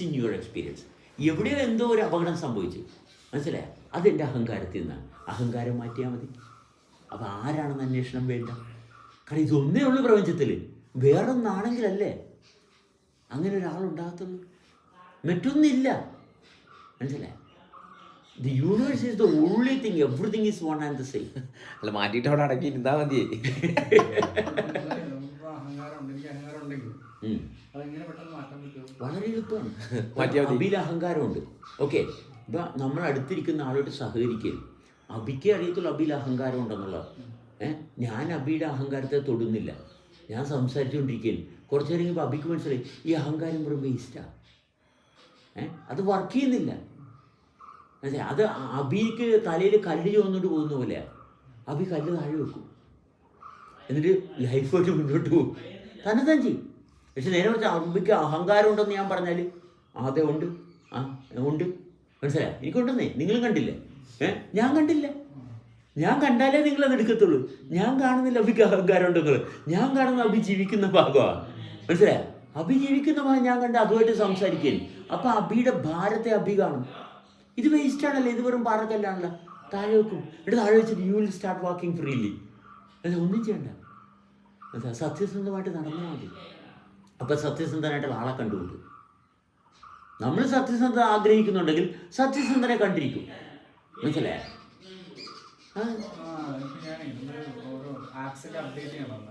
In your experience എവിടെയോ എന്തോ ഒരു അപകടം സംഭവിച്ചു. മനസ്സിലായ? അതെന്റെ അഹങ്കാരത്തിൽ നിന്നാണ്. അഹങ്കാരം മാറ്റിയാൽ മതി. അപ്പോൾ ആരാണെന്ന് അന്വേഷണം വേണ്ട. കാരണം ഇതൊന്നേ ഉള്ളൂ പ്രപഞ്ചത്തിൽ വേറൊന്നാണെങ്കിലല്ലേ? അങ്ങനെ ഒരാളുണ്ടാകത്തുള്ളൂ മറ്റൊന്നില്ല. മനസ്സിലായ? The universe is the only thing everything is one and the same അല്ല മാറ്റിയിട്ട് അവിടെ അടക്കി ഇരുന്നാ മതിയേ നമുക്ക് ഉണ്ട് എനിക്ക് അഹങ്കാരം ഉണ്ടെങ്കിൽ അതെങ്ങനെ പെട്ടെന്ന് മാറ്റാൻ പറ്റുമോ വളരെ എളുപ്പമാണ്. അബിയിൽ അഹങ്കാരമുണ്ട് ഓക്കെ. ഇപ്പം നമ്മൾ അടുത്തിരിക്കുന്ന ആളോട് സഹകരിക്കരുത്. അബിക്ക് അറിയത്തുള്ളൂ അബിയിൽ അഹങ്കാരം ഉണ്ടെന്നുള്ളത് ഏഹ് ഞാൻ അബിയുടെ അഹങ്കാരത്തെ തൊടുന്നില്ല. ഞാൻ സംസാരിച്ചുകൊണ്ടിരിക്കുകയാണ് കുറച്ച് നേരം കഴിയുമ്പോൾ അബിക്ക് മനസ്സിലായി ഈ അഹങ്കാരം വെറും വേസ്റ്റാണ് ഏഹ് അത് വർക്ക് ചെയ്യുന്നില്ല. മനസ്സിലായി? അത് അബിക്ക് തലയിൽ കല്ല് ചോന്നിട്ട് പോകുന്ന പോലെയാണ് അബി കല്ല് താഴെ വെക്കും. എന്നിട്ട് ലൈഫ് ലൈഫായിട്ട് മുന്നോട്ട് പോകും. തന്നെ താൻ ചെയ്യും പക്ഷെ നേരെ മറിച്ച് അമ്പിക്ക് അഹങ്കാരം ഉണ്ടെന്ന് ഞാൻ പറഞ്ഞാൽ അതേ ഉണ്ട്. ആ ഉണ്ട്. മനസ്സിലായോ? എനിക്കുണ്ടെന്നേ. നിങ്ങളും കണ്ടില്ലേ? ഏ? ഞാൻ കണ്ടില്ല. ഞാൻ കണ്ടാലേ നിങ്ങൾ അത് എടുക്കത്തുള്ളൂ. ഞാൻ കാണുന്നില്ല അഭിക്ക് അഹങ്കാരം ഉണ്ടെങ്കിൽ ഞാൻ കാണുന്ന അഭിജീവിക്കുന്ന ഭാഗമാണ് മനസ്സിലായോ? അഭിജീവിക്കുന്ന ഭാഗം ഞാൻ കണ്ട അതുമായിട്ട് സംസാരിക്കുകയും അപ്പൊ അഭിയുടെ ഭാരത്തെ അഭി കാണും. ഇത് വേസ്റ്റ് ആണല്ലോ. ഇത് വെറും പാറക്കല്ലാണല്ലോ. താഴെ വെക്കും. എന്നിട്ട് താഴെ വെച്ചിട്ട് you will start walking freely അല്ല ഒന്നും ചെയ്യണ്ട. സത്യസന്ധമായിട്ട് നടന്നാൽ മതി. അപ്പം സത്യസന്ധനായിട്ടുള്ള ആളെ കണ്ടുകൊണ്ട്. നമ്മൾ സത്യസന്ധത ആഗ്രഹിക്കുന്നുണ്ടെങ്കിൽ സത്യസന്ധനെ കണ്ടിരിക്കും. മനസ്സിലായോ? അപ്ഡേറ്റ് പണ്ട്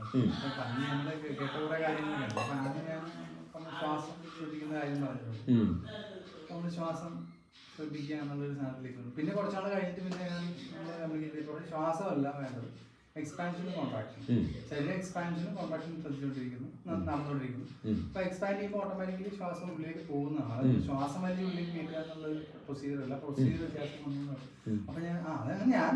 കേട്ട കുറെ കാര്യങ്ങളുണ്ട് അപ്പൊ ശ്വാസം ശ്രദ്ധിക്കുന്ന കാര്യം പറഞ്ഞിട്ടുണ്ട് നമ്മൾ ശ്വാസം ശ്രദ്ധിക്കുക എന്നുള്ളൊരു സാധനത്തിലേക്ക് പിന്നെ കുറച്ചാൾ കഴിഞ്ഞിട്ട് പിന്നെ ഞാൻ ശ്വാസമല്ല വേണ്ടത്. എക്സ്പാൻഷനും കോൺട്രാക്ഷൻ ഉം. ശരീരം എക്സ്പാൻഷനും കോൺട്രാക്ഷനും ശ്രദ്ധിച്ചുകൊണ്ടിരിക്കുന്നു. നടന്നുകൊണ്ടിരിക്കുന്നു. അപ്പൊ എക്സ്പാൻഡ് ചെയ്യുമ്പോൾ ഓട്ടോമാറ്റിക്കലി ശ്വാസം ഉള്ളിലേക്ക് പോകുന്നതാണ്. ശ്വാസം വലിയ ഉള്ളിലേക്ക് കയറ്റുക എന്നുള്ള പ്രൊസീജിയർ അല്ല. പ്രൊസീജിയർ വ്യത്യാസം അപ്പൊ ഞാൻ ആ അത് ഞാൻ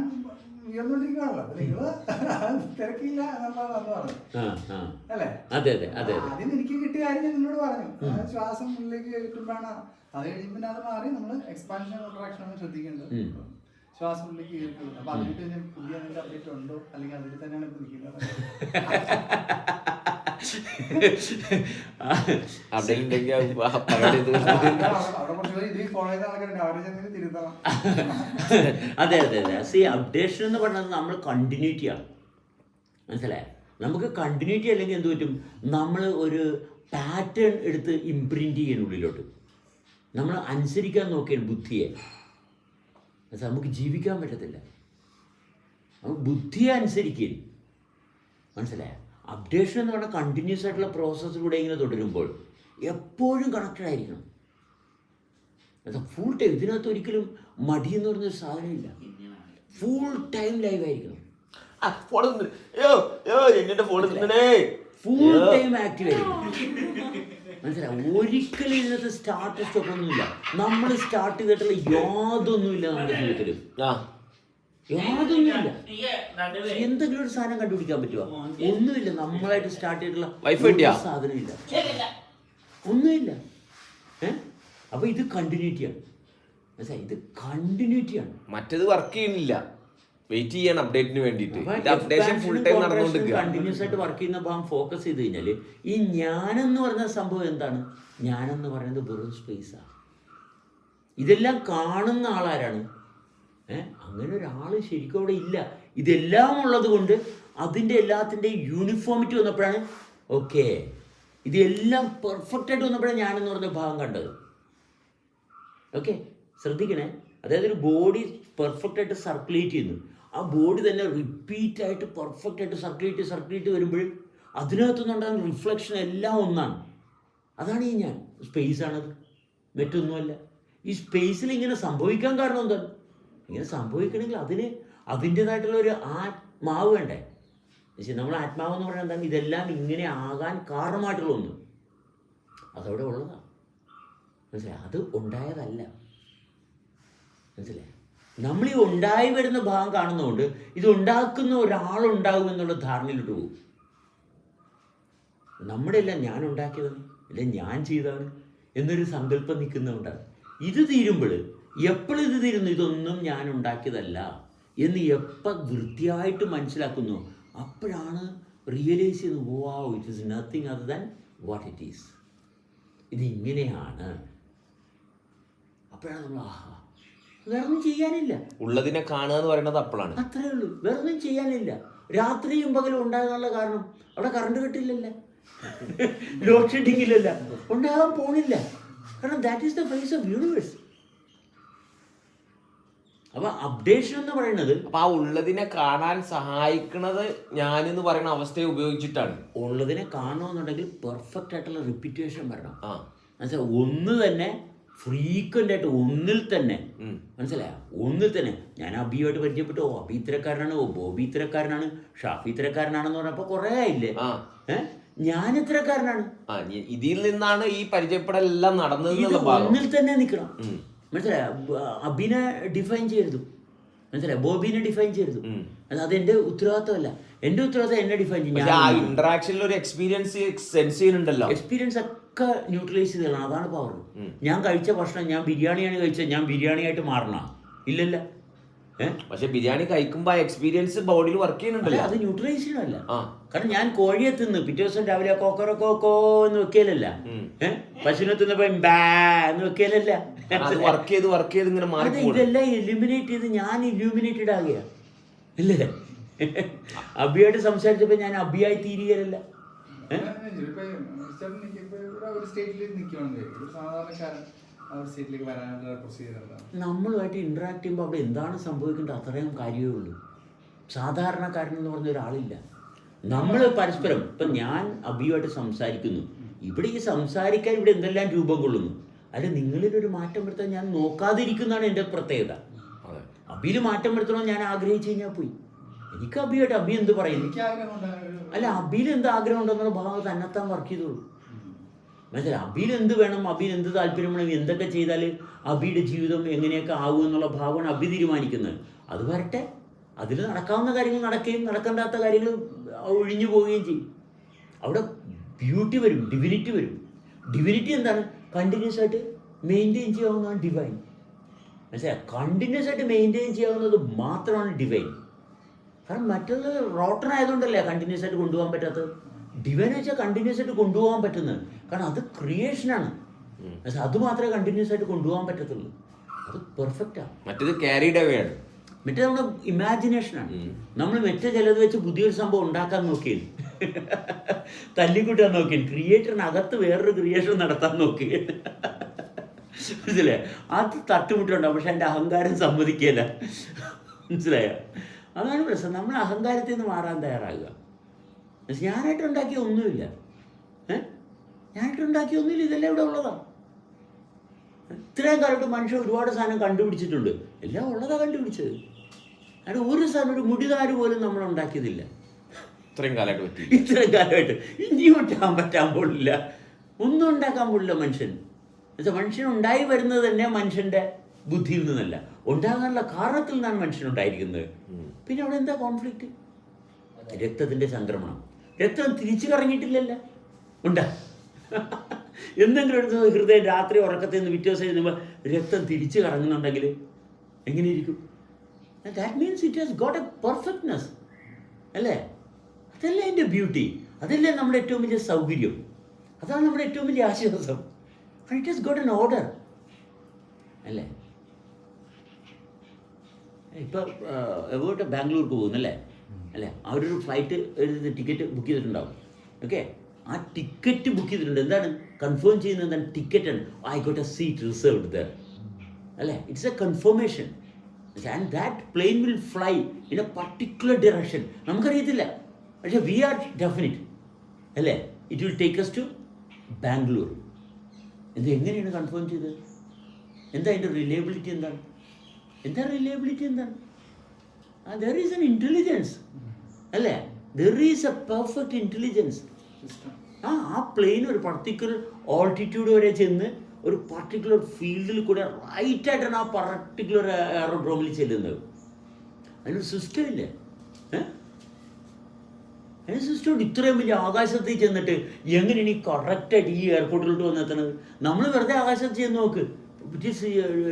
ഉയർന്നുകൊണ്ടിരിക്കുകയാണല്ലോ അപ്പൊ നിങ്ങൾ തിരക്കില്ല എന്നുള്ളതാണ് പറഞ്ഞു ആ ആ. അല്ലേ? അതെ അതെ അതെ അതെ. ആദ്യം എനിക്ക് കിട്ടിയ കാര്യം ഞാൻ നിന്നോട് പറഞ്ഞു. ശ്വാസം ഉള്ളിലേക്ക് കിട്ടുമ്പോഴാണ് അത് കഴിയുമ്പോൾ പിന്നെ അത് മാറി നമ്മൾ എക്സ്പാൻഷൻ കോൺട്രാക്ഷൻ ആണ് ശ്രദ്ധിക്കേണ്ടത്. ശ്വാസം ഉള്ളിലേക്ക് കയറിയിട്ടുള്ളൂ അപ്പൊ ഞാൻ പുതിയ എന്തെങ്കിലും അപ്ഡേറ്റ് ഉണ്ടോ? അല്ലെങ്കിൽ അതിൽ തന്നെയാണ് ഇപ്പൊ നിൽക്കുന്നത്? അതെ അതെ അതെ സി അപ്ഡേഷൻ എന്ന് പറഞ്ഞത് നമ്മൾ കണ്ടിന്യൂറ്റി ആണ്. മനസ്സിലായോ? നമുക്ക് കണ്ടിന്യൂറ്റി അല്ലെങ്കിൽ എന്ത് പറ്റും? നമ്മൾ ഒരു പാറ്റേൺ എടുത്ത് ഇംപ്രിന്റ് ചെയ്യുന്ന ഉള്ളിലോട്ട്. നമ്മൾ അനുസരിക്കാൻ നോക്കിയാണ് ബുദ്ധിയെ അത് നമുക്ക് ജീവിക്കാൻ പറ്റത്തില്ല. നമുക്ക് ബുദ്ധിയെ അനുസരിക്കും. മനസ്സിലായോ? അപ്ഡേഷൻ എന്ന് പറഞ്ഞാൽ കണ്ടിന്യൂസ് ആയിട്ടുള്ള പ്രോസസ്സിലൂടെ ഇങ്ങനെ തുടരുമ്പോൾ എപ്പോഴും കണക്റ്റഡ് ആയിരിക്കണം. അത് ഫുൾ ടൈം ഇതിനകത്ത് ഒരിക്കലും മടി എന്ന് പറഞ്ഞൊരു സാധനമില്ല ഫുൾ ടൈം ലൈവ് ആയിരിക്കണം. Phone phone full time active ആയിരിക്കും മനസ്സിലായി? ഒരിക്കലും ഇന്നത്തെ സ്റ്റാർട്ട് ഒക്കെ ഒന്നുമില്ല. നമ്മൾ സ്റ്റാർട്ട് ചെയ്തിട്ടുള്ള യാതൊന്നുമില്ല നമ്മുടെ ജീവിതത്തിൽ ആ. യാതൊന്നുമില്ല. എന്തെങ്കിലും ഒരു സാധനം കണ്ടുപിടിക്കാൻ പറ്റുമോ ഒന്നുമില്ല. നമ്മളായിട്ട് സ്റ്റാർട്ട് ചെയ്തിട്ടുള്ള? സാധനമില്ല. ഒന്നുമില്ല. ഏഹ് അപ്പൊ ഇത് കണ്ടിന്യൂറ്റിയാണ് മനസ്സിലായി? ഇത് കണ്ടിന്യൂറ്റിയാണ് മറ്റേത് വർക്ക് ചെയ്യുന്നില്ല. വെയിറ്റ് ചെയ്യണം അപ്ഡേറ്റിന് വേണ്ടിയിട്ട്. അപ്ഡേഷൻ ഫുൾ ടൈം നടന്നുകൊണ്ട് കണ്ടിന്യൂസ് ആയിട്ട് വർക്ക് ചെയ്യുന്ന ഭാഗം ഫോക്കസ് ചെയ്ത് കഴിഞ്ഞാൽ ഈ ഞാനെന്ന് പറഞ്ഞ സംഭവം എന്താണ്? ഞാനെന്ന് പറയുന്നത് വെറും സ്പേസാണ് ഇതെല്ലാം കാണുന്ന ആളാരാണ്? ഏഹ് അങ്ങനെ ഒരാൾ ശരിക്കും അവിടെ ഇല്ല. ഇതെല്ലാം ഉള്ളത് കൊണ്ട് അതിന്റെ എല്ലാത്തിന്റെയും യൂണിഫോമിറ്റി വന്നപ്പോഴാണ് ഓക്കെ. ഇതെല്ലാം പെർഫെക്റ്റ് ആയിട്ട് വന്നപ്പോഴാണ് ഞാനെന്ന് പറഞ്ഞ ഭാഗം കണ്ടത്. ഓക്കെ? ശ്രദ്ധിക്കണേ. അതായത് ഒരു ബോഡി പെർഫെക്റ്റ് ആയിട്ട് സർക്കുലേറ്റ് ചെയ്യുന്നു. ആ ബോഡി തന്നെ റിപ്പീറ്റ് ആയിട്ട് പെർഫെക്റ്റ് ആയിട്ട് സർക്കുലേറ്റ് സർക്കുലേറ്റ് വരുമ്പോൾ അതിനകത്തുനിന്നുണ്ടാകുന്ന റിഫ്ലക്ഷൻ എല്ലാം ഒന്നാണ്. അതാണ് ഈ ഞാൻ. സ്പേസ് ആണത്. മറ്റൊന്നുമല്ല. ഈ സ്പേസിൽ ഇങ്ങനെ സംഭവിക്കാൻ കാരണം എന്താണ്? ഇങ്ങനെ സംഭവിക്കണമെങ്കിൽ അതിന് അതിന്റെതായിട്ടുള്ള ഒരു ആത്മാവ് വേണ്ടേ? നമ്മൾ ആത്മാവ് എന്ന് പറഞ്ഞാൽ എന്താണ്? ഇതെല്ലാം ഇങ്ങനെ ആകാൻ കാരണമായിട്ടുള്ള ഒന്ന്. അതവിടെ ഉള്ളതാണ് മനസ്സിലായി? അത് ഉണ്ടായതല്ല. മനസ്സിലായി? നമ്മൾ ഈ ഉണ്ടായി വരുന്ന ഭാഗം കാണുന്നതുകൊണ്ട് ഇത് ഉണ്ടാക്കുന്ന ഒരാളുണ്ടാകും എന്നുള്ള ധാരണയിലോട്ട് പോകും. നമ്മുടെ എല്ലാം ഞാൻ ഉണ്ടാക്കിയതാണ് അല്ലെ ഞാൻ ചെയ്തതാണ് എന്നൊരു സങ്കല്പം നിൽക്കുന്നതുകൊണ്ടാണ്. ഇത് തീരുമ്പോൾ എപ്പോഴും ഇത് തീരുന്നു? ഇതൊന്നും ഞാൻ ഉണ്ടാക്കിയതല്ല എന്ന് എപ്പോൾ വൃത്തിയായിട്ട് മനസ്സിലാക്കുന്നു? അപ്പോഴാണ് റിയലൈസ് ചെയ്യുന്നത് wow it is nothing other than what it is ഇതിങ്ങനെയാണ് അപ്പോഴാണ് നമ്മൾ ആഹാ വേറെ ഒന്നും ചെയ്യാനില്ല. ഉള്ളതിനെ കാണുക എന്ന് പറയുന്നത് അപ്പോഴാണ്. അത്രേ ഉള്ളൂ. വേറൊന്നും ചെയ്യാനില്ല. രാത്രിയും പകലും ഉണ്ടാകാനുള്ള കാരണം അവിടെ കറണ്ട് കിട്ടില്ലല്ല. ലോഡ് ഷെഡിങ് ഇല്ലല്ല. ഉണ്ടാകാൻ പോണില്ല. കാരണം that is the phase of universe അപ്പൊ അപ്ഡേഷൻ എന്ന് പറയുന്നത് അപ്പൊ ആ ഉള്ളതിനെ കാണാൻ സഹായിക്കണത് എന്ന് പറയുന്ന അവസ്ഥയെ ഉപയോഗിച്ചിട്ടാണ്. ഉള്ളതിനെ കാണണമെന്നുണ്ടെങ്കിൽ പെർഫെക്റ്റ് ആയിട്ടുള്ള റിപ്പിറ്റേഷൻ വരണം. ആ. എന്നുവെച്ചാൽ ഒന്ന് തന്നെ ഫ്രീക്വന്റ് ആയിട്ട് ഒന്നിൽ തന്നെ. മനസ്സിലായ? ഒന്നിൽ തന്നെ. ഞാൻ അബിയുമായിട്ട് പരിചയപ്പെട്ടു. ഓ അബി ഇത്തരക്കാരനാണ്. ഓ ബോബി ഇത്തരക്കാരനാണ്. ഷാഫി ഇത്തരക്കാരനാണെന്ന് പറഞ്ഞപ്പോൾ കുറേ ആയില്ലേ? ഞാൻ ഇത്തരക്കാരനാണ്. ഇതിൽ നിന്നാണ് ഈ പരിചയപ്പെടലെല്ലാം നടന്നത് ഒന്നിൽ തന്നെ നിൽക്കണം മനസ്സിലായ? അബിനെ ഡിഫൈൻ ചെയ്തു മനസ്സിലായി? ബോബിനെ ഡിഫൈൻ ചെയ്തു. അത് അതെന്റെ ഉത്തരവാദിത്തമല്ല. എന്റെ ഉത്തരവാദിത്തം എന്നെ ഡിഫൈൻ ചെയ്യും. ഇന്ററാക്ഷനിൽ ഒരു എക്സ്പീരിയൻസ് സെൻസ് ചെയ്യുന്നുണ്ടല്ലോ. എക്സ്പീരിയൻസ് ഒക്കെ ന്യൂട്രലൈസ് ചെയ്ത് കളയണം അതാണ് പവർ ഞാൻ കഴിച്ച ഭക്ഷണം ഞാൻ ബിരിയാണിയാണ് കഴിച്ചത് ഞാൻ ബിരിയാണി ആയിട്ട് മാറണ. ഇല്ലല്ല. പക്ഷെ ബിരിയാണി കഴിക്കുമ്പോൾ എക്സ്പീരിയൻസ് ബോഡിയിൽ വർക്ക് ചെയ്യുന്നുണ്ടല്ലോ. അത് ന്യൂട്രലൈസ് ചെയ്യണമല്ല കാരണം ഞാൻ കോഴിയെ തിന്ന് പിറ്റേ ദിവസം രാവിലെ കോക്കറക്കോ കോ എന്ന് വെക്കലല്ല. ഏഹ് പശുവിനെ തിന്നപ്പോ ബാ എന്ന് വെക്കലല്ല. വർക്ക് ചെയ്ത് വർക്ക് ചെയ്ത് ഇങ്ങനെ മാറി ഇതെല്ലാം എലിമിനേറ്റ് ചെയ്ത് ഞാൻ ഇലൂമിനേറ്റഡ് ആകുക അല്ലേ അബിയായിട്ട് സംസാരിച്ചപ്പോ ഞാൻ അബിയായി തീരുകയല്ല നമ്മളുമായിട്ട് ഇന്ററാക്ട് ചെയ്യുമ്പോൾ അവിടെ എന്താണ് സംഭവിക്കേണ്ടത് അത്രയും കാര്യമേ ഉള്ളൂ. സാധാരണക്കാരൻ എന്ന് പറഞ്ഞ ഒരാളില്ല. നമ്മൾ പരസ്പരം ഇപ്പം ഞാൻ അബിയുമായിട്ട് സംസാരിക്കുന്നു. ഇവിടെ ഈ സംസാരിക്കാൻ ഇവിടെ എന്തെല്ലാം രൂപം കൊള്ളുന്നു? അല്ല നിങ്ങളിലൊരു മാറ്റം വരുത്താൻ ഞാൻ നോക്കാതിരിക്കുന്നതാണ് എന്റെ പ്രത്യേകത. അതെ. അബിയിൽ മാറ്റം വരുത്തണമെന്ന് ഞാൻ ആഗ്രഹിച്ചു കഴിഞ്ഞാൽ പോയി. എനിക്ക് അബിയായിട്ട് അബി എന്ത് പറയുന്നു അല്ല അബിയിൽ എന്ത് ആഗ്രഹം ഉണ്ടെന്നുള്ള ഭാഗം തന്നെത്താൻ വർക്ക് ചെയ്തോളൂ. മനസ്സിലായി? അബിയിൽ എന്ത് വേണം അബിയിൽ എന്ത് താല്പര്യം വേണം എന്തൊക്കെ ചെയ്താൽ അബിയുടെ ജീവിതം എങ്ങനെയൊക്കെ ആകും എന്നുള്ള ഭാഗമാണ് അബി തീരുമാനിക്കുന്നത്. അത് വരട്ടെ. അതിൽ നടക്കാവുന്ന കാര്യങ്ങൾ നടക്കുകയും നടക്കണ്ടാത്ത കാര്യങ്ങൾ ഒഴിഞ്ഞു പോവുകയും ചെയ്യും. അവിടെ ബ്യൂട്ടി വരും ഡിവിനിറ്റി വരും. ഡിവിനിറ്റി എന്താണ്? കണ്ടിന്യൂസ് ആയിട്ട് മെയിന്റെയിൻ ചെയ്യാവുന്നതാണ് ഡിവൈൻ മനസ്സിലായി? കണ്ടിന്യൂസ് ആയിട്ട് മെയിന്റെയിൻ ചെയ്യാവുന്നത് മാത്രമാണ് ഡിവൈൻ കാരണം മറ്റത് റോട്ടർ ആയതുകൊണ്ടല്ലേ കണ്ടിന്യൂസ് ആയിട്ട് കൊണ്ടുപോകാൻ പറ്റാത്തത്? ഡിവൈൻ വെച്ചാൽ കണ്ടിന്യൂസ് ആയിട്ട് കൊണ്ടുപോകാൻ പറ്റുന്നത്. കാരണം അത് ക്രിയേഷനാണ് അത് മാത്രമേ കണ്ടിന്യൂസ് ആയിട്ട് കൊണ്ടുപോകാൻ പറ്റത്തുള്ളൂ. അത് പെർഫെക്റ്റാണ് മറ്റേത് ക്യാരിഡ് അവേ ആണ്. മറ്റേ നമ്മുടെ ഇമാജിനേഷനാണ് ആണ്. നമ്മൾ മറ്റേ ചിലത് വെച്ച് പുതിയൊരു സംഭവം ഉണ്ടാക്കാൻ നോക്കിയത് തല്ലിക്കൂട്ടാൻ നോക്കിയത് ക്രിയേറ്ററിനകത്ത് വേറൊരു ക്രിയേഷൻ നടത്താൻ നോക്കി മനസ്സിലായോ? അത് തട്ടുമുട്ടുണ്ടാവും പക്ഷെ എന്റെ അഹങ്കാരം സമ്മതിക്കില്ല മനസ്സിലായോ? അതാണ് പ്രശ്നം. നമ്മൾ അഹങ്കാരത്തിൽ നിന്ന് മാറാൻ തയ്യാറാകുക. ഞാനായിട്ട് ഉണ്ടാക്കിയ ഒന്നുമില്ല. ഏ? ഞാനായിട്ട് ഉണ്ടാക്കിയ ഒന്നുമില്ല. ഇതെല്ലാം ഇവിടെ ഉള്ളതാണ് ഇത്രയും കാലത്ത് മനുഷ്യൻ ഒരുപാട് സാധനം കണ്ടുപിടിച്ചിട്ടുണ്ട്. എല്ലാം ഉള്ളതാ കണ്ടുപിടിച്ചത്. അത് ഒരു സാധനം ഒരു മുടിതാര് പോലും നമ്മൾ ഉണ്ടാക്കിയതില്ല. ഇത്രയും കാലമായിട്ട് പറ്റി ഇത്രയും കാലമായിട്ട്. ഇനിയും ഉണ്ടാക്കാൻ പറ്റാൻ പോലില്ല ഒന്നും ഉണ്ടാക്കാൻ പോലില്ല മനുഷ്യൻ. എന്നുവെച്ചാൽ മനുഷ്യൻ ഉണ്ടായി വരുന്നത് തന്നെ മനുഷ്യന്റെ ബുദ്ധിയിൽ നിന്നല്ല. ഉണ്ടാകാനുള്ള കാരണത്തിൽ നിന്നാണ് മനുഷ്യൻ ഉണ്ടായിരിക്കുന്നത്. പിന്നെ അവിടെ എന്താ കോൺഫ്ലിക്റ്റ് രക്തത്തിന്റെ സംക്രമണം. രക്തം തിരിച്ചു കറങ്ങിയിട്ടില്ലല്ലോ. ഉണ്ടാ. എന്തെങ്കിലും ഒരു ഹൃദയം രാത്രി ഉറക്കത്തിൽ നിന്ന് പിറ്റേ ദിവസം എഴുതുമ്പോൾ രക്തം തിരിച്ചു കറങ്ങുന്നുണ്ടെങ്കിൽ എങ്ങനെയിരിക്കും? That means it has got a perfectness അല്ലേ? അതല്ലേ എന്റെ ബ്യൂട്ടി അതല്ലേ നമ്മുടെ ഏറ്റവും വലിയ സൗകര്യം. അതാണ് നമ്മുടെ ഏറ്റവും വലിയ ആശ്വാസം. It has got an order അല്ലേ? ഇപ്പൊ എവിടെ ബാംഗ്ലൂർക്ക് പോകുന്നല്ലേ അല്ലേ? അവരൊരു ഫ്ലൈറ്റ് ഒരു ടിക്കറ്റ് ബുക്ക് ചെയ്തിട്ടുണ്ടാവും. ഓക്കെ ആ ടിക്കറ്റ് ബുക്ക് ചെയ്തിട്ടുണ്ട്. എന്താണ്? കൺഫേം ചെയ്യുന്നത് എന്താണ്? Ticket I a seat reserved there അല്ലേ? It's a confirmation and that plane will fly in a particular direction നമുക്കറിയത്തില്ല. പക്ഷെ വി ആർ ഡെഫിനിറ്റ് അല്ലേ? It will take us to Bangalore ഇത് എങ്ങനെയാണ് കൺഫേം ചെയ്തത്? എന്താ അതിന്റെ റിലയബിലിറ്റി എന്താണ്? എന്താ റിലയബിലിറ്റി എന്താണ്? ദർ ഈസ് എൻ ഇന്റലിജൻസ് അല്ലേ? There is a perfect intelligence ആ ആ പ്ലെയിൻ ഒരു പർട്ടിക്കുലർ ഓൾട്ടിറ്റ്യൂഡ് വരെ ചെന്ന് ഒരു പർട്ടിക്കുലർ ഫീൽഡിൽ കൂടെ റൈറ്റ് ആയിട്ടാണ് ആ പർട്ടിക്കുലർ എയറോഡ്രോമിൽ ചെല്ലുന്നത്. അതിനൊരു സിസ്റ്റം ഇല്ലേ? അതിന് സിസ്റ്റം ഉണ്ട്. ഇത്രയും വലിയ ആകാശത്തിൽ ചെന്നിട്ട് എങ്ങനെയാണ് ഈ കറക്റ്റായിട്ട് ഈ എയർപോർട്ടിലോട്ട് വന്നെത്തുന്നത് നമ്മൾ വെറുതെ ആകാശത്ത് ചെന്ന് നോക്ക്.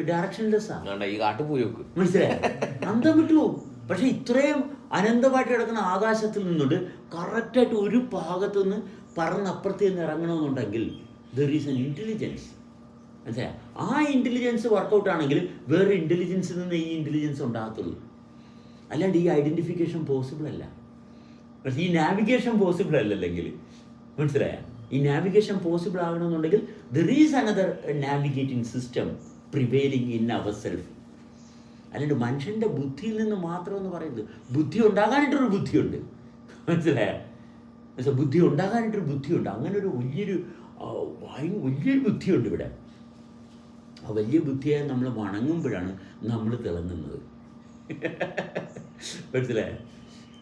ഡയറക്ഷൻലെസ്സാണ് ഈ മനസ്സിലായി? അന്തം വിട്ടു പോകും. പക്ഷെ ഇത്രയും അനന്തമായിട്ട് കിടക്കുന്ന ആകാശത്തിൽ നിന്നുകൊണ്ട് കറക്റ്റായിട്ട് ഒരു ഭാഗത്തു നിന്ന് പറന്നപ്പുറത്ത് നിന്ന് ഇറങ്ങണമെന്നുണ്ടെങ്കിൽ ദർ ഈസ് എൻ ഇന്റലിജൻസ് മനസ്സിലായ? ആ ഇന്റലിജൻസ് വർക്കൗട്ട് ആണെങ്കിൽ വേറെ ഇന്റലിജൻസിൽ നിന്ന് ഈ ഇന്റലിജൻസ് ഉണ്ടാകത്തുള്ളൂ. അല്ലാണ്ട് ഈ ഐഡന്റിഫിക്കേഷൻ പോസിബിൾ അല്ല. പക്ഷേ ഈ നാവിഗേഷൻ പോസിബിൾ അല്ലല്ലെങ്കിൽ മനസ്സിലായ? ഈ navigation possible ആകണമെന്നുണ്ടെങ്കിൽ there is another navigating system prevailing in our self അല്ലാണ്ട് മനുഷ്യന്റെ ബുദ്ധിയിൽ നിന്ന് മാത്രമെന്ന് പറയുന്നത് ബുദ്ധി ഉണ്ടാകാനായിട്ടൊരു ബുദ്ധിയുണ്ട്. മനസ്സിലായ? മനസ്സിലാ ബുദ്ധി ഉണ്ടാകാനായിട്ടൊരു ബുദ്ധിയുണ്ട്. അങ്ങനെ ഒരു വലിയൊരു വലിയൊരു ബുദ്ധിയുണ്ട് ഇവിടെ. ആ വലിയ ബുദ്ധിയെ നമ്മൾ വണങ്ങുമ്പോഴാണ് നമ്മൾ തിളങ്ങുന്നത്. മനസ്സിലായ?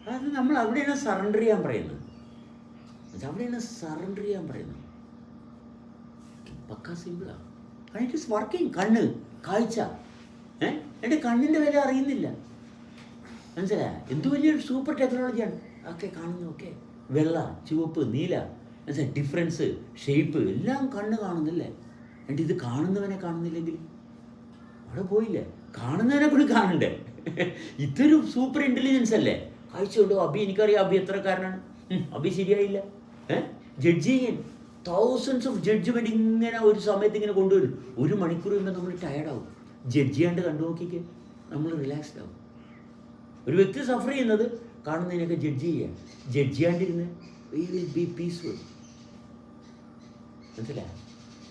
അത് നമ്മൾ അവിടെയാണ് സറണ്ടർ ചെയ്യാൻ പറയുന്നത്. അവിടെയാണ് സറണ്ടർ ചെയ്യാൻ പറയുന്നത്. പക്കാ സിമ്പിളാണ് ഇറ്റ് ഇസ് വർക്കിംഗ് കണ്ണ് കാഴ്ച. ഏ? എന്റെ കണ്ണിന്റെ വില അറിയുന്നില്ല. മനസ്സിലായ? എന്ത് വലിയൊരു സൂപ്പർ ടെക്നോളജിയാണ് ഓക്കെ കാണുന്നു ഓക്കെ. വെള്ള ചുവപ്പ് നീല മനസ്സിലായി? ഡിഫറൻസ് ഷേപ്പ് എല്ലാം കണ്ണ് കാണുന്നില്ലേ? എന്നിട്ട് ഇത് കാണുന്നവനെ കാണുന്നില്ലെങ്കിൽ? അവിടെ പോയില്ലേ? കാണുന്നവനെ കൂടി കാണണ്ടേ? ഇതൊരു സൂപ്പർ ഇന്റലിജൻസ് അല്ലേ? കാഴ്ച അബി എനിക്കറിയാം അബി എത്രക്കാരനാണ് കാരണമാണ് അബി ശരിയായില്ല. ഏഹ് ജഡ്ജിങ് തൗസൻഡ്സ് ഓഫ് ജഡ്ജ്മെന്റ് ഇങ്ങനെ ഒരു സമയത്ത് ഇങ്ങനെ കൊണ്ടുവരും. ഒരു മണിക്കൂർ കഴിയുമ്പോൾ നമ്മൾ ടയർഡാവും ജഡ്ജ് ചെയ്യാണ്ട് കണ്ടു നോക്കിക്ക് നമ്മൾ റിലാക്സ്ഡ് ആവും. ഒരു വ്യക്തി സഫർ ചെയ്യുന്നത് കാണുന്നതിനൊക്കെ ജഡ്ജ് ചെയ്യുക ജഡ്ജ് ചെയ്യാണ്ടിരുന്ന് വിൽ ബി പീസ്ഫുൾ മനസ്സിലായോ?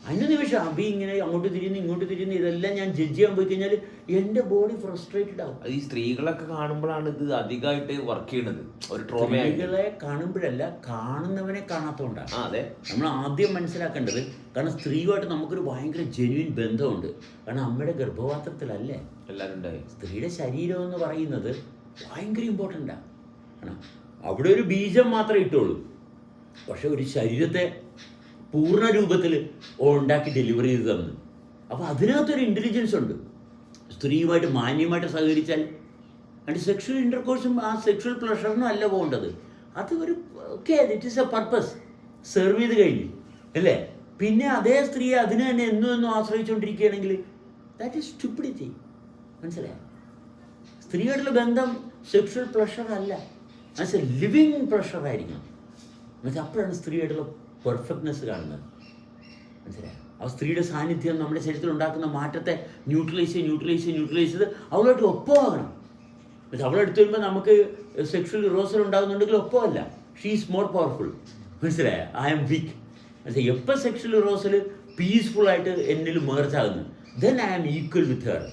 അതിന് നിമിഷം അഭി ഇങ്ങനെ അങ്ങോട്ട് തിരിയുന്നു ഇങ്ങോട്ട് തിരിയുന്നു ഇതെല്ലാം ഞാൻ ജഡ്ജ് ചെയ്യാൻ പോയി കഴിഞ്ഞാൽ എന്റെ ബോഡി ഫ്രസ്ട്രേറ്റഡ് ആവും. ഈ സ്ത്രീകളൊക്കെ കാണുമ്പോഴാണ് ഇത് അധികമായിട്ട് വർക്ക് ചെയ്യണത്. ഒരു സ്ത്രീകളെ കാണുമ്പോഴല്ല കാണുന്നവനെ കാണാത്തതുകൊണ്ടാണ് അതെ. നമ്മൾ ആദ്യം മനസ്സിലാക്കേണ്ടത് കാരണം സ്ത്രീയുമായിട്ട് നമുക്കൊരു ഭയങ്കര ജെന്യൂൻ ബന്ധമുണ്ട്. കാരണം അമ്മയുടെ ഗർഭപാത്രത്തിലല്ലേ? എല്ലാവരും ഉണ്ടായി. സ്ത്രീയുടെ ശരീരം എന്ന് പറയുന്നത് ഭയങ്കര ഇമ്പോർട്ടന്റ് ആണ് അവിടെ ഒരു ബീജം മാത്രമേ ഇട്ടുള്ളൂ. പക്ഷെ ഒരു ശരീരത്തെ പൂർണ രൂപത്തിൽ ഉണ്ടാക്കി ഡെലിവറി ചെയ്ത് തന്നു അപ്പോൾ അതിനകത്തൊരു ഇന്റലിജൻസ് ഉണ്ട്. സ്ത്രീയുമായിട്ട് മാന്യമായിട്ട് സഹകരിച്ചാൽ ആൻഡ് സെക്ഷൽ ഇന്റർകോഴ്സും ആ സെക്ഷൽ പ്ലഷറിനും അല്ല പോകേണ്ടത്. അത് ഒരു okay it is a purpose serve ചെയ്ത് കഴിഞ്ഞു. അല്ലേ? പിന്നെ അതേ സ്ത്രീയെ അതിനെ തന്നെ എന്നും എന്നും ആശ്രയിച്ചുകൊണ്ടിരിക്കുകയാണെങ്കിൽ ദാറ്റ് ഈസ് സ്റ്റുപ്പിഡിറ്റി മനസ്സിലായോ? സ്ത്രീയായിട്ടുള്ള ബന്ധം സെക്ഷൽ പ്ലഷർ അല്ല. ആസ് എ ലിവിങ് പ്ലഷർ ആയിരിക്കണം. എന്നുവെച്ചാൽ അപ്പോഴാണ് സ്ത്രീയായിട്ടുള്ള പെർഫെക്റ്റ്നെസ് കാണുന്നത്. മനസ്സിലായോ? ആ സ്ത്രീയുടെ സാന്നിധ്യം നമ്മുടെ ശരീരത്തിൽ ഉണ്ടാക്കുന്ന മാറ്റത്തെ ന്യൂട്രലൈസ് ചെയ്ത് ന്യൂട്രലൈസ് ചെയ്ത് ന്യൂട്രലൈസ് ചെയ്ത് അവളായിട്ട് ഒപ്പമാകണം. പക്ഷെ അവളെടുത്ത് വരുമ്പോൾ നമുക്ക് സെക്ഷൽ ഇറോസൽ ഉണ്ടാകുന്നുണ്ടെങ്കിൽ ഒപ്പമല്ല. ഷീ ഈസ് മോർ പവർഫുൾ മനസ്സിലായോ? ഐ എം വീക്ക് മനസ്സിലായി? എപ്പോൾ സെക്ഷൽ ഇറോസൽ പീസ്ഫുൾ ആയിട്ട് എന്നിൽ merge ആകുന്നു? Then I am equal with her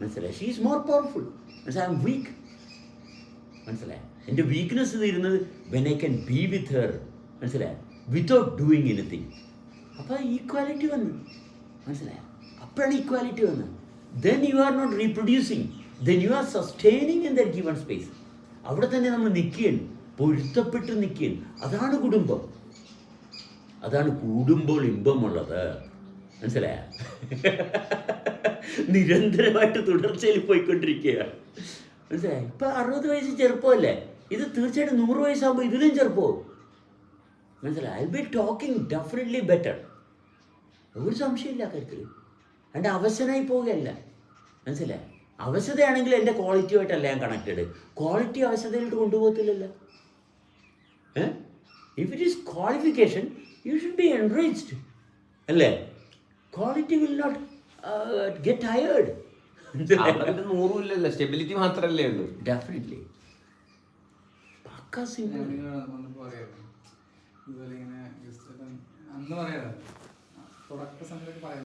മനസ്സിലായി? ഷീ ഈസ് മോർ പവർഫുൾ മനസ്സിലായി? ഐ എം വീക്ക് മനസ്സിലായി? എന്റെ വീക്ക്നെസ് തീരുന്നത് when I can be with her മനസ്സിലായി? വിത്തൗട്ട് ഡൂയിങ് എനിത്തിങ് അപ്പോൾ ഈക്വാലിറ്റി വന്നു. മനസ്സിലായോ? അപ്പോഴാണ് ഈക്വാലിറ്റി വന്നത് then you are not reproducing then you are sustaining in the given space അവിടെ തന്നെ നമ്മൾ നിൽക്കുകയാണ് പൊരുത്തപ്പെട്ട് നിൽക്കുകയാണ് അതാണ് കുടുംബം. അതാണ് കൂടുമ്പോൾ ഇമ്പമുള്ളത്. മനസ്സിലായ? നിരന്തരമായിട്ട് തുടർച്ചയിൽ പോയിക്കൊണ്ടിരിക്കുകയാണ്. മനസ്സിലായ? ഇപ്പൊ അറുപത് വയസ്സ് ചെറുപ്പമല്ലേ? ഇത് തീർച്ചയായിട്ടും നൂറ് വയസ്സാകുമ്പോൾ ഇതിലും ചെറുപ്പവും മനസ്സിലായി? I be talking definitely better ഒരു സംശയമില്ല കാര്യത്തിൽ. എന്റെ അവശനായി പോവുകയല്ല. മനസ്സിലായി? അവശതയാണെങ്കിൽ എന്റെ ക്വാളിറ്റിയുമായിട്ടല്ല ഞാൻ കണക്റ്റഡ് ക്വാളിറ്റി അവശതയിലോട്ട് കൊണ്ടുപോകത്തില്ലല്ലോ. If it is qualification you should be enraged അല്ലേ? Quality will not get tired stability മാത്രമല്ലേ ഉള്ളൂ. ഡെഫിനറ്റ്ലി പക്കാ സിമ്പിൾ ഇതുപോലെ ഇങ്ങനെ അന്ന് പറയാറ് തുടക്ക സമയത്തൊക്കെ പറയാം